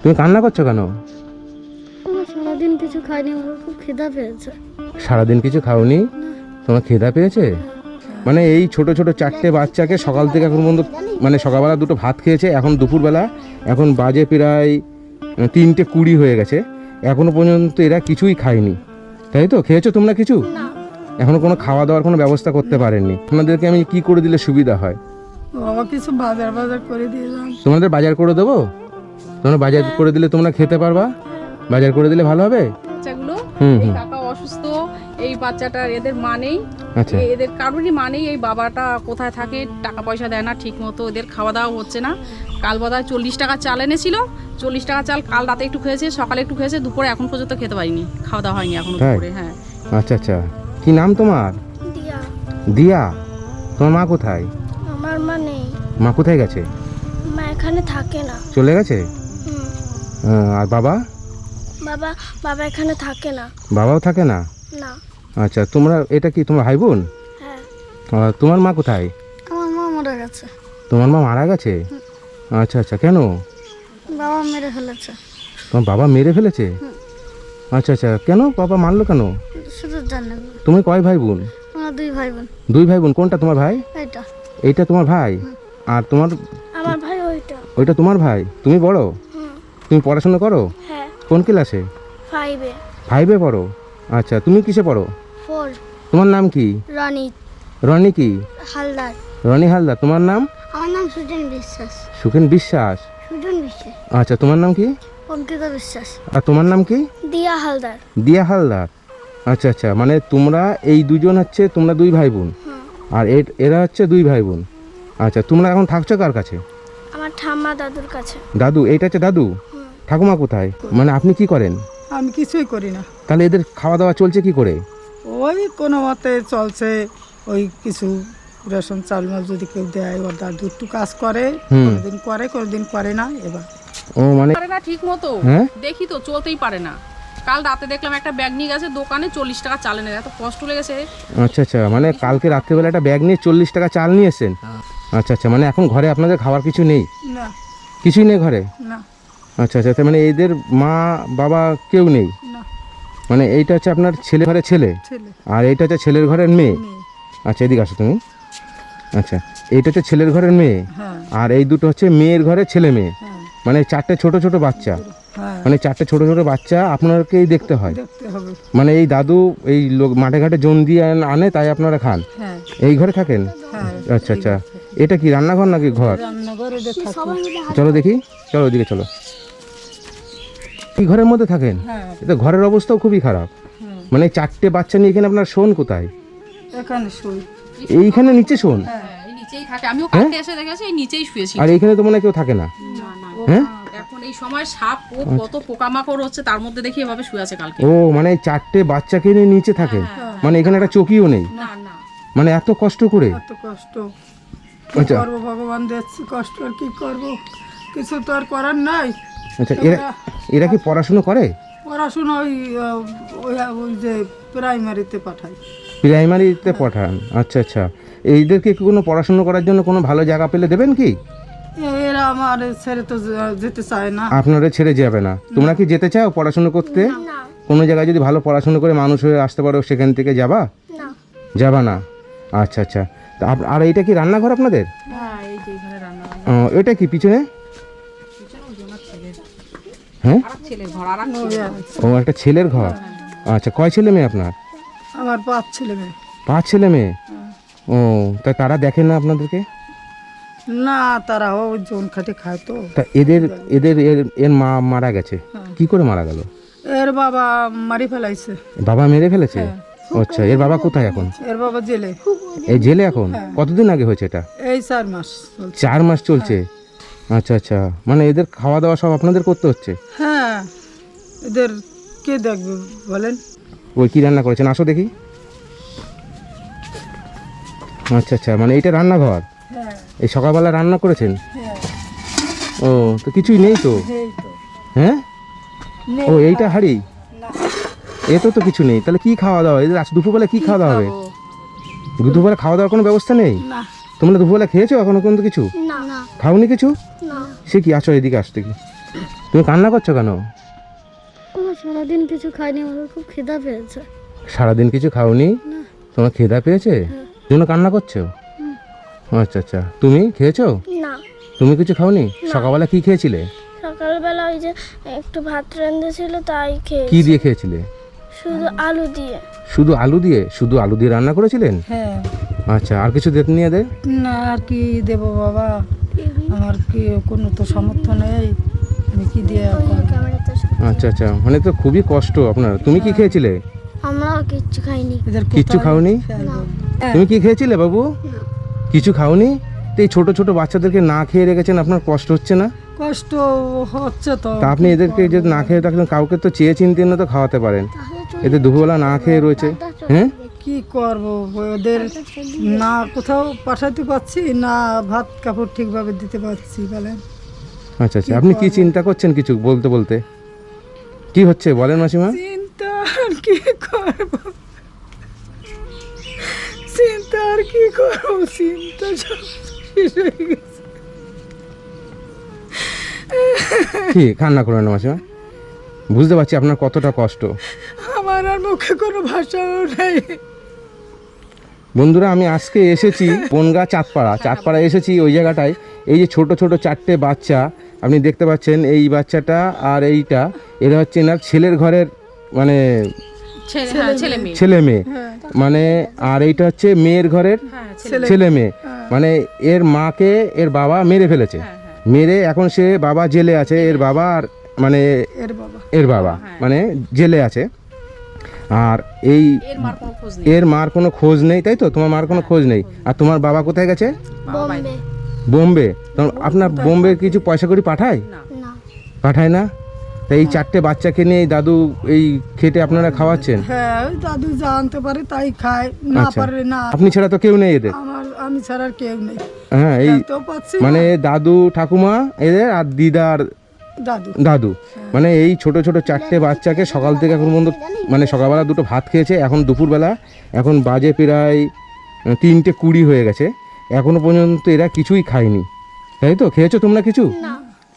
তুমি কান্না করছ কেন? সারাদিন কিছু খাইনি আমার খুব খিদা পেয়েছে। সারাদিন কিছু খাওনি? তোমার খেদা পেয়েছে? মানে এই ছোট ছোট চারটে বাচ্চাকে সকাল থেকে এখন পর্যন্ত মানে সকালবেলা দুটো ভাত খেয়েছে এখন দুপুরবেলা এখন বাজে প্রায় তিনটে কুড়ি হয়ে গেছে। এখনও পর্যন্ত এরা কিছুই খায়নি। তাই তো? খেয়েছো তোমরা কিছু? এখনও কোনো খাওয়া দাওয়ার কোনো ব্যবস্থা করতে পারেননি। আপনাদেরকে আমি কি করে দিলে সুবিধা হয়? বাবা কিছু বাজার বাজার করে দিয়ে যান। তোমাদের বাজার করে দেবো? তোমরা বাজার করে দিলে তোমরা খেতে পারবা। বাজার করে দিলে ভালো হবে? বাচ্চাগুলো হুম এই হুম। কাকা অসুস্থ এই বাচ্চাটার এদের মা নেই। আচ্ছা। এদের কারোরই মা নেই এই বাবাটা কোথায় থাকে টাকা পয়সা দেয় না ঠিক মতো এদের খাওয়া দাওয়া হচ্ছে না। কাল বোধহয় চল্লিশ টাকা চাল এনেছিল। চল্লিশ টাকা চাল কাল রাতে একটু খেয়েছে সকালে একটু খেয়েছে দুপুরে এখন পর্যন্ত খেতে পারিনি। খাওয়া দাওয়া হয়নি এখনও? দুপুরে হ্যাঁ। আচ্ছা আচ্ছা। কি নাম তোমার? দিয়া। দিয়া? তোমার মা কোথায়? আমার মা নেই। মা কোথায় গেছে? মা এখানে থাকে না। চলে গেছে? আর বাবা? বাবা বাবা এখানে থাকে না। বাবাও থাকে না? না। আচ্ছা তোমরা এটা কি তোমার ভাই বোন হ্যাঁ তোমার মা কোথায়? আমার মা মরে গেছে। তোমার মা মারা গেছে? আচ্ছা আচ্ছা কেন? বাবা মেরে ফেলেছে। তোমার বাবা মেরে ফেলেছে? আচ্ছা আচ্ছা কেন? বাবা মারলো কেন? শুধু জানে তুমি কয় ভাই বোন আমার দুই ভাই বোন দুই ভাই বোন কোনটা তোমার ভাই? এইটা। এইটা তোমার ভাই? আর তোমার আমার ভাই ওইটা। ওইটা তোমার ভাই? তুমি বড়? তুমি পড়াশোনা করো? হ্যাঁ। কোন ক্লাসে? ফাইভে ফাইভে পড়ো? আচ্ছা তুমি কিসে পড়ো? ফোর তোমার নাম কি? রানী। রনি কি? হালদার। রনি হালদার তোমার নাম? আমার নাম সুজন বিশ্বাস। সুখেন বিশ্বাস। সুজন বিশ্বাস। আচ্ছা তোমার নাম কি? অঙ্কিতা বিশ্বাস। আর তোমার নাম কি? দিয়া হালদার। দিয়া হালদার। আচ্ছা আচ্ছা মানে তোমরা এই দুজন হচ্ছে তোমরা দুই ভাই বোন আর এরা হচ্ছে দুই ভাই বোন আচ্ছা তোমরা এখন থাকছো কার কাছে? আমার ঠাম্মা দাদুর কাছে। দাদু এইটা হচ্ছে দাদু? ঠাকুমা কোথায়? মানে আপনি কি করেন? আমি কিছুই করি না। তাহলে এদের খাওয়া দাওয়া চলছে কি করে? ওই কোনো মতে চলছে ওই কিছু রেশন চাল মাল যদি কেউ দেয় ওর দাদু একটু কাজ করে হুম। কোনোদিন করে কোনোদিন করে না এবার। ও মানে পারে না ঠিক মতো হ্যাঁ? দেখি তো চলতেই পারে না। কাল রাতে দেখলাম একটা ব্যাগ নিয়ে গেছে দোকানে চল্লিশ টাকা চাল এনে এত কষ্ট লেগেছে। আচ্ছা আচ্ছা মানে কালকে রাত্রেবেলা একটা ব্যাগ নিয়ে চল্লিশ টাকা চাল নিয়ে এসেছেন আচ্ছা আচ্ছা মানে এখন ঘরে আপনাদের খাবার কিছু নেই? না। কিছুই নেই ঘরে? না। আচ্ছা আচ্ছা তার মানে এদের মা বাবা কেউ নেই? মানে এইটা হচ্ছে আপনার ছেলে ঘরের ছেলে? আর এইটা হচ্ছে ছেলের ঘরের মেয়ে? আচ্ছা এদিকে আসো তুমি। আচ্ছা এইটা হচ্ছে ছেলের ঘরের মেয়ে? হ্যাঁ। আর এই দুটো হচ্ছে মেয়ের ঘরের ছেলে মেয়ে? হ্যাঁ। মানে চারটে ছোট ছোট বাচ্চা? হ্যাঁ। মানে চারটে ছোট ছোট বাচ্চা আপনাদেরকেই দেখতে হয়। মানে এই দাদু এই লোক মাঠে ঘাটে জন দিয়ে আনে তাই আপনারা খান? হ্যাঁ। এই ঘরে থাকেন? হ্যাঁ। আচ্ছা আচ্ছা। এটা কি রান্নাঘর নাকি ঘর? চলো দেখি। চলো ওদিকে চলো। এই ঘরের মধ্যে থাকেন? হ্যাঁ। এটা ঘরের অবস্থাও খুবই খারাপ। হ্যাঁ মানে চারটে বাচ্চা নিয়ে এখানে আপনার শোন কোথায়? এখানে এইখানে নিচে শোন? হ্যাঁ শুয়েছি। আর এইখানে তো মনে হয় কেউ থাকে না। হ্যাঁ? এখন এই সময় সাপ ও কত পোকামাকড় হচ্ছে তার মধ্যে দেখি এভাবে শুয়ে আছে কালকে। ও মানে চারটে বাচ্চাকে নিয়ে নিচে থাকে। মানে এখানে একটা চকিও নেই। না না। মানে এত কষ্ট করে? এত কষ্ট। আচ্ছা। করব ভগবান দিচ্ছি কষ্ট আর কি করব? কিছু তো আর করার নাই। আচ্ছা এরা এরা কি পড়াশুনো করে? পড়াশোনা ওই ওই যে প্রাইমারিতে পাঠাই প্রাইমারিতে পড়ান আচ্ছা আচ্ছা। এইদেরকে কি কোনো পড়াশুনো করার জন্য কোনো ভালো জায়গা পেলে দেবেন কি? এরা আমার ছেড়ে তো যেতে চায় না। আপনারা ছেড়ে যাবে না। তোমরা কি যেতে চাও পড়াশুনো করতে? কোনো জায়গায় যদি ভালো পড়াশুনো করে মানুষ হয়ে আসতে পারো সেখান থেকে যাবা? না। যাবা না? আচ্ছা আচ্ছা। তা আপ- আর এইটা কি রান্নাঘর আপনাদের? হ্যাঁ এই যে এখানে রান্না ও, এটা কি পিছনে? হ্যাঁ ও একটা ছেলের ঘর? আচ্ছা কয় ছেলে মেয়ে আপনার? আমার পাঁচ ছেলে মেয়ে। পাঁচ ছেলে মেয়ে? ও তাই তারা দেখে না আপনাদেরকে? না তারা ওই জোন খাটে খায় তো। তা এদের এদের এর এর মা মারা গেছে। কি করে মারা গেল? এর বাবা মারি ফেলাইছে। বাবা মেরে ফেলেছে? আচ্ছা এর বাবা কোথায় এখন? এর বাবা জেলে। এই জেলে এখন? কতদিন আগে হয়েছে এটা? এই চার মাস চার মাস চলছে? আচ্ছা আচ্ছা। মানে এদের খাওয়া দাওয়া সব আপনাদের করতে হচ্ছে? হ্যাঁ এদের কে দেখবে বলেন? ওই কি রান্না করেছেন? আসো দেখি। আচ্ছা আচ্ছা। মানে এইটা রান্নাঘর? হ্যাঁ। এই সকালবেলা রান্না করেছেন? হ্যাঁ। ও তো কিছুই নেই তো? হ্যাঁ? ও এইটা হাড়ি? না। এত তো কিছু নেই। তাহলে কি খাওয়া দাওয়া এদের আজ দুপুরবেলা কি খাওয়া দাওয়া হবে? দুপুরবেলা খাওয়া দাওয়ার কোনো ব্যবস্থা নেই? না। তোমরা দুপুরবেলা খেয়েছো এখনও কিন্তু কিছু? খাওনি কিছু? সে কি আছো এদিকে আসতে কি? তুমি কান্না করছ কেন? সারাদিন কিছু খাইনি আমার খুব খিদা পেয়েছে। সারাদিন কিছু খাওনি? তোমার খিদা পেয়েছে? তুমি জন্য কান্না করছ? আচ্ছা আচ্ছা। তুমি খেয়েছো? না। তুমি কিছু খাওনি? সকালবেলা কি খেয়েছিলে? সকালবেলা ওই যে একটু ভাত রেঁধেছিল তাই খেয়ে কি দিয়ে খেয়েছিলে? শুধু আলু দিয়ে। শুধু আলু দিয়ে? শুধু আলু দিয়ে রান্না করেছিলেন? হ্যাঁ। আচ্ছা আর কিছু দিতে নিয়ে দে না আর কি দেবো বাবা? আমার কি কোনো তো সামর্থ্য নেই। আমি কি দিয়ে আচ্ছা আচ্ছা মানে তো খুবই কষ্ট আপনার। তুমি কি খেয়েছিলে? আমরাও কিচ্ছু খাইনি। এদের কিচ্ছু খাওনি? তুমি কি খেয়েছিলে বাবু? কিছু খাওনি? তো এই ছোট ছোট বাচ্চাদেরকে না খেয়ে রেখেছেন আপনার কষ্ট হচ্ছে না? কষ্ট হচ্ছে তো। তা আপনি এদেরকে যে না খেয়ে থাকলেন কাউকে তো চেয়ে চিনতে না তো খাওয়াতে পারেন। এদের দুপুরবেলা না খেয়ে রয়েছে। হ্যাঁ? কি করব? ওদের না কোথাও পাঠাতে পারছি না ভাত কাপড় ঠিকভাবে দিতে পারছি বলেন। আচ্ছা আচ্ছা আপনি কি চিন্তা করছেন কিছু বলতে বলতে? কি হচ্ছে বলেন মাসিমা। চিন্তা আর কি করব? চিন্তা আর কি করব? চিন্তা সব শেষ হয়ে গেছে কি কান্না করেন না মাসিমা। বুঝতে পারছি আপনার কতটা কষ্ট। আমার আর মুখে কোনো ভাষাও নেই। বন্ধুরা আমি আজকে এসেছি বনগা চাঁদপাড়া। চাঁদপাড়া এসেছি ওই জায়গাটায়। এই যে ছোট ছোট চারটে বাচ্চা আপনি দেখতে পাচ্ছেন এই বাচ্চাটা আর এইটা। এরা হচ্ছে না ছেলের ঘরের মানে ছেলে হ্যাঁ মেয়ে। মানে আর এইটা হচ্ছে মেয়ের ঘরের হ্যাঁ ছেলে ছেলে মেয়ে। মানে এর মাকে এর বাবা মেরে ফেলেছে। মেরে এখন সে বাবা জেলে আছে এর বাবা আর মানে এর বাবা। এর বাবা মানে জেলে আছে। আর এই এর মার কোনো খোঁজ নেই। তাই তো? তোমার মার কোনো খোঁজ নেই। আর তোমার বাবা কোথায় গেছে? বাবা বোম্বে। আপনার বোম্বে কিছু পয়সা করি পাঠায়? না। না। পাঠায় না? তা এই চারটে বাচ্চাকে নিয়ে এই দাদু এই খেটে আপনারা খাওয়াচ্ছেন? হ্যাঁ ওই দাদু যা আনতে পারে তাই খায়। না আচ্ছা। পারে না। আপনি ছাড়া তো কেউ নেই এদের? আমার আমি ছাড়া আর কেউ নেই। হ্যাঁ এই মানে দাদু ঠাকুমা এদের আর দিদার দাদু। দাদু। মানে এই ছোট ছোট চারটে বাচ্চাকে সকাল থেকে এখন পর্যন্ত মানে সকালবেলা দুটো ভাত খেয়েছে এখন দুপুরবেলা। এখন বাজে প্রায় তিনটে কুড়ি হয়ে গেছে। এখনও পর্যন্ত এরা কিছুই খায়নি। তাই তো? খেয়েছো তোমরা কিছু?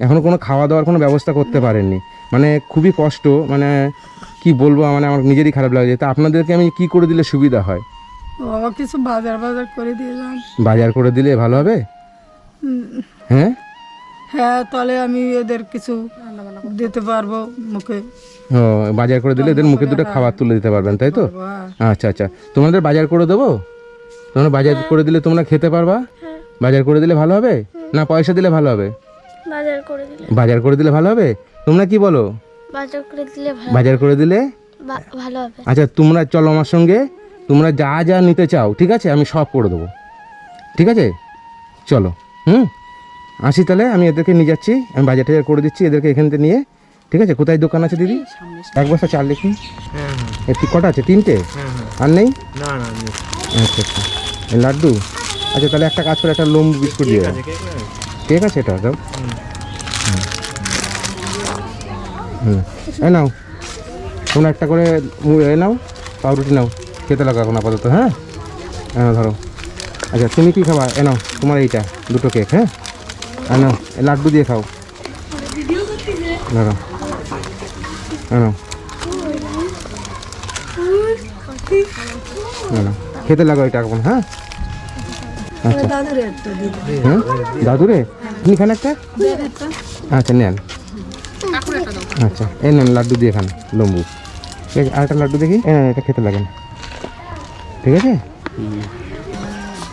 এখনও কোনো খাওয়া দাওয়ার কোনো ব্যবস্থা করতে পারেননি। মানে খুবই কষ্ট মানে কি বলব মানে আমার নিজেরই খারাপ লাগছে তা আপনাদেরকে আমি কি করে দিলে সুবিধা হয়? বাবা কিছু বাজার বাজার করে দিলাম বাজার করে দিলে ভালো হবে? হ্যাঁ? হ্যাঁ তাহলে আমি এদের কিছু দিতে পারব মুখে। ও বাজার করে দিলে এদের মুখে দুটো খাবার তুলে দিতে পারবেন তাই তো? আচ্ছা আচ্ছা। তোমাদের বাজার করে দেবো? তোমরা বাজার করে দিলে তোমরা খেতে পারবা? বাজার করে দিলে ভালো হবে? না পয়সা দিলে ভালো হবে? বাজার করে দিলে। বাজার করে দিলে ভালো হবে? তোমরা কি বলো? বাজার করে দিলে বাজার করে দিলে? ভালো হবে। আচ্ছা তোমরা চলো আমার সঙ্গে। তোমরা যা যা নিতে চাও ঠিক আছে? আমি সব করে দেবো। ঠিক আছে? চলো। হুম? আসি তাহলে আমি এদেরকে নিয়ে যাচ্ছি আমি বাজার টাজার করে দিচ্ছি এদেরকে এখান থেকে নিয়ে। ঠিক আছে? কোথায় দোকান আছে দিদি? এক বস্তা চাল দেখুন হ্যাঁ হ্যাঁ। ঠিক কটা আছে? তিনটে? হ্যাঁ আর নেই? না না নেই। আচ্ছা আচ্ছা। এই লাড্ডু? আচ্ছা তাহলে একটা কাজ করে একটা লম্বু বিস্কুট দিয়ে দাও। আছে, ঠিক আছে? এটা দাও। হুম। এই নাও। তোমরা একটা করে এ নাও। পাউরুটি নাও। খেতে লাগো এখন আপাতত হ্যাঁ? হ্যাঁ ধরো। আচ্ছা তুমি কি খাবা? এ নাও তোমার এইটা দুটো কেক হ্যাঁ? এ লাড্ডু দিয়ে খাও। এ খেতে লাগো এটা এখন হ্যাঁ? আচ্ছা। দাদুর? হ্যাঁ আপনি খান একটা? আচ্ছা নেন। আচ্ছা এই নেন লাড্ডু দিয়ে খান লম্বু ঠিক আছে আরেকটা লাড্ডু দেখি। নেন, এটা খেতে লাগেন। ঠিক আছে?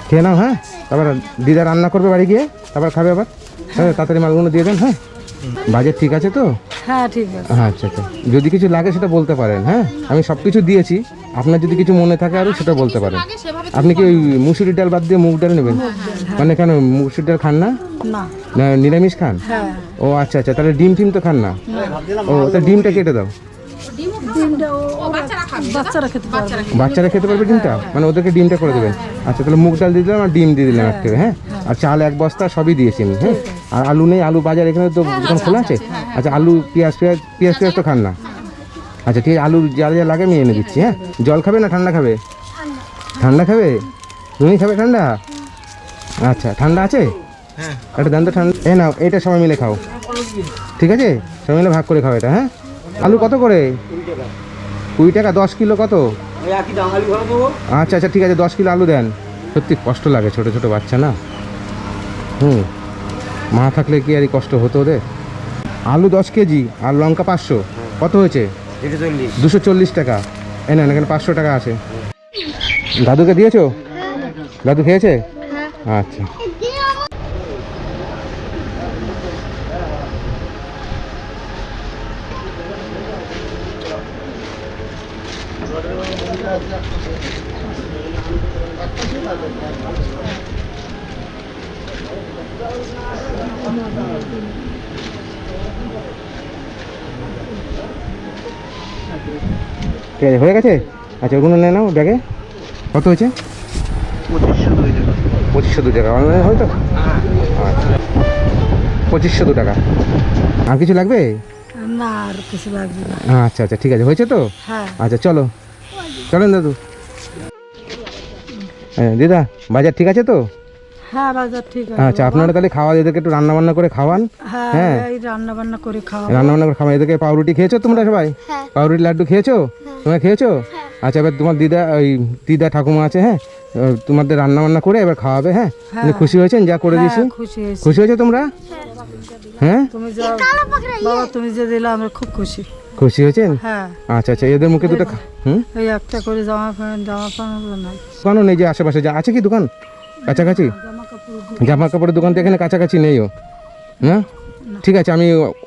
খেয়ে নাও হ্যাঁ? তারপর দিদা রান্না করবে বাড়ি গিয়ে তারপর খাবে আবার। হ্যাঁ তাড়াতাড়ি মালগুলো দিয়ে দেন হ্যাঁ। বাজেট ঠিক আছে তো? হ্যাঁ ঠিক আছে। হ্যাঁ আচ্ছা আচ্ছা। যদি কিছু লাগে সেটা বলতে পারেন হ্যাঁ। আমি সব কিছু দিয়েছি। আপনার যদি কিছু মনে থাকে আরও সেটা বলতে পারেন। আপনি কি ওই মুসুরি ডাল বাদ দিয়ে মুগ ডাল নেবেন? মানে কেন মুসুরি ডাল খান না? নিরামিষ খান? হ্যাঁ। ও আচ্ছা আচ্ছা। তাহলে ডিম টিম তো খান না। ও তা ডিমটা কেটে দাও। ডিমটা বাচ্চারা বাচ্চারা খেতে পারবে। বাচ্চারা খেতে পারবে ডিমটা? মানে ওদেরকে ডিমটা করে দেবেন। আচ্ছা তাহলে মুগ ডাল দিয়ে দিলাম আর ডিম দিয়ে দিলাম একটা হ্যাঁ? আর চাল এক বস্তা সবই দিয়েছি আমি হ্যাঁ? আর আলু নেই আলু বাজার এখানে তো দোকান খোলা আছে? আচ্ছা আলু পেঁয়াজ পেঁয়াজ পেঁয়াজ পেঁয়াজ তো খান না। আচ্ছা ঠিক আছে আলু যা যা লাগে আমি এনে দিচ্ছি হ্যাঁ? জল খাবে না ঠান্ডা খাবে? ঠান্ডা খাবে? তুমি খাবে ঠান্ডা? আচ্ছা ঠান্ডা আছে? হ্যাঁ। একটা দেন তো ঠান্ডা এ নাও এটা সবাই মিলে খাও। ঠিক আছে? সবাই মিলে ভাগ করে খাও এটা হ্যাঁ? আলু কত করে? কুড়ি টাকা দশ কিলো কত? আচ্ছা আচ্ছা ঠিক আছে দশ কিলো আলু দেন। সত্যি কষ্ট লাগে ছোট ছোট বাচ্চা না? হুম। মা থাকলে কি আর কষ্ট হতো ওদের? আলু দশ কেজি আর লঙ্কা পাঁচশো। কত হয়েছে? দুশো চল্লিশ। টাকা। এই না এখানে পাঁচশো টাকা আছে। দাদুকে দিয়েছ? দাদু খেয়েছে? আচ্ছা। ঠিক আছে হয়ে গেছে? আচ্ছা ওগুলো নিয়ে নাও ব্যাগে। কত হয়েছে? পঁচিশশো দু টাকা। অনলাইনে হয় তো আচ্ছা পঁচিশশো দু টাকা। আর কিছু লাগবে? না আর কিছু লাগবে না। আচ্ছা আচ্ছা ঠিক আছে। হয়েছে তো? হ্যাঁ। আচ্ছা চলো। চলেন দাদু। হ্যাঁ দিদা বাজার ঠিক আছে তো? হ্যাঁ বাজার ঠিক আছে। আচ্ছা আপনারা তাহলে খাওয়া এদেরকে একটু রান্না বান্না করে খাওয়ান। হ্যাঁ হ্যাঁ। এই রান্না বান্না করে খাওয়া রান্না বান্না করে খাওয়ান। এদেরকে পাউরুটি খেয়েছো তোমরা সবাই? হ্যাঁ। পাউরুটি লাড্ডু খেয়েছো? তোমরা খেয়েছো? আচ্ছা এবার তোমার দিদা ওই দিদা ঠাকুমা আছে হ্যাঁ? তোমাদের রান্না বান্না করে এবার খাওয়াবে হ্যাঁ? খুশি হয়েছেন? যা করে দিয়েছি। হ্যাঁ, খুশি খুশি হয়েছো তোমরা? হ্যাঁ। তুমি যা বাবা তুমি যে দিলে আমরা খুব খুশি। খুশি হয়েছেন? হ্যাঁ। আচ্ছা আচ্ছা এদের মুখে দুটো খা- হুম? এই একটা করে জামা প্যান্ট জামা প্যান্ট দোকানও নেই যে আশেপাশে যা আছে কি দোকান? কাছাকাছি? জামা কাপড়ের দোকান তো এখানে কাছাকাছি নেইও হ্যাঁ ঠিক আছে আমি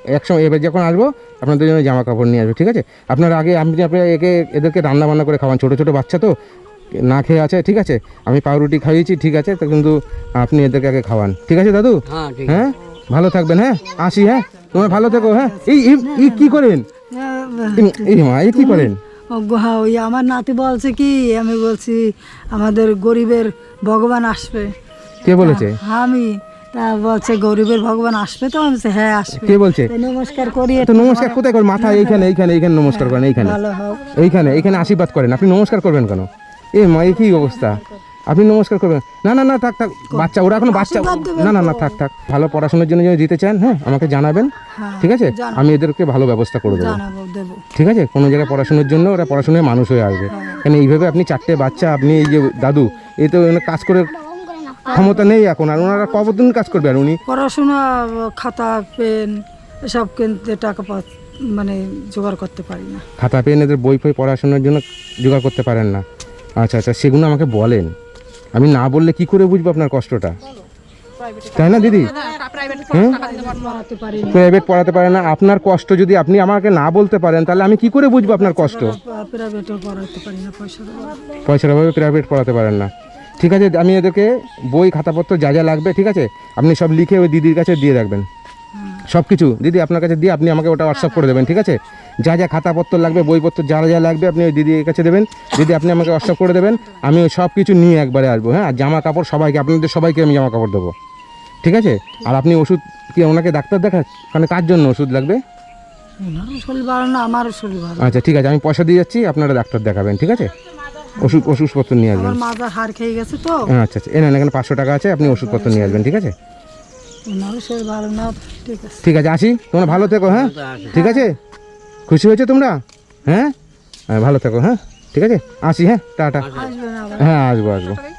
একসময় এবার যখন আসব আপনাদের জন্য জামা কাপড় নিয়ে আসব ঠিক আছে? আপনারা আগে আপনি আপনারা একে এদেরকে রান্না বান্না করে খাওয়ান ছোটো ছোটো বাচ্চা তো না খেয়ে আছে ঠিক আছে? আমি পাউরুটি খাইয়েছি ঠিক আছে তো কিন্তু আপনি এদেরকে আগে খাওয়ান ঠিক আছে দাদু? হ্যাঁ ভালো থাকবেন হ্যাঁ? আসি হ্যাঁ? তোমরা ভালো থেকো হ্যাঁ? এই এই- কি করেন? এই- মা এই কি করেন? ও হ্যাঁ, ওই আমার নাতি বলছে কি আমি বলছি আমাদের গরিবের ভগবান আসবে। কে বলেছে? আমি তা বলছে গরিবের ভগবান আসবে তো? আমি হ্যাঁ আসবে। কে বলছে? নমস্কার করি তো নমস্কার কোথায় করেন? মাথায় এইখানে এইখানে এইখানে নমস্কার করেন এইখানে। এইখানে এইখানে আশীর্বাদ করেন। আপনি নমস্কার করবেন কেন? এ মা কি অবস্থা? আপনি নমস্কার করবেন। না না না থাক থাক। বাচ্চা ওরা এখন বাচ্চা। না না না থাক থাক। ভালো পড়াশোনার জন্য যদি দিতে চান হ্যাঁ আমাকে জানাবেন হ্যাঁ ঠিক আছে? আমি এদেরকে ভালো ব্যবস্থা করে দেবো। ঠিক আছে? কোনো জায়গায় পড়াশোনার জন্য ওরা পড়াশোনায় মানুষ হয়ে আসবে। কেন এইভাবে আপনি চারটে বাচ্চা আপনি এই যে দাদু এই তো কাজ করে ক্ষমতা নেই এখন আর ওনারা কতদিন কাজ করবে? আর উনি পড়াশোনা খাতা পেন এসব কিনতে টাকা মানে জোগাড় করতে পারি না। খাতা পেন এদের বই ফই পড়াশোনার জন্য জোগাড় করতে পারেন না। আচ্ছা আচ্ছা সেগুলো আমাকে বলেন। আমি না বললে কি করে বুঝব আপনার কষ্টটা? তাই না, দিদি? প্রাইভেট। পড়াতে পারি না। আপনার কষ্ট যদি আপনি আমাকে না বলতে পারেন, তাহলে আমি কি করে বুঝব আপনার কষ্ট? পয়সার অভাবে প্রাইভেট পড়াতে পারেন না। ঠিক আছে, আমি এদেরকে বই, খাতাপত্র যা যা লাগবে, ঠিক আছে? আপনি সব লিখে ওই দিদির কাছে দিয়ে রাখবেন। সব কিছু দিদি আপনার কাছে দিয়ে আপনি আমাকে ওটা হোয়াটসঅ্যাপ করে দেবেন ঠিক আছে? যা যা খাতাপত্র লাগবে বইপত্র যা যা লাগবে আপনি ওই দিদির কাছে দেবেন। দিদি আপনি আমাকে হোয়াটসঅ্যাপ করে দেবেন আমি ওই সব কিছু নিয়ে একবারে আসব হ্যাঁ? আর জামা কাপড় সবাইকে আপনাদের সবাইকে আমি জামা কাপড় দেবো ঠিক আছে? আর আপনি ওষুধ কি ওনাকে ডাক্তার দেখা মানে কার জন্য ওষুধ লাগবে? আচ্ছা ঠিক আছে আমি পয়সা দিয়ে যাচ্ছি আপনারা ডাক্তার দেখাবেন ঠিক আছে? ওষুধ ওষুধপত্র নিয়ে আসবেন। আচ্ছা আচ্ছা এনে এখানে পাঁচশো টাকা আছে আপনি ওষুধপত্র নিয়ে আসবেন ঠিক আছে? ঠিক আছে। আসি? তোমরা ভালো থেকো হ্যাঁ? ঠিক আছে? খুশি হয়েছে তোমরা? হ্যাঁ? হ্যাঁ ভালো থেকো হ্যাঁ? ঠিক আছে? আসি হ্যাঁ? টাটা। হ্যাঁ আসব আসব।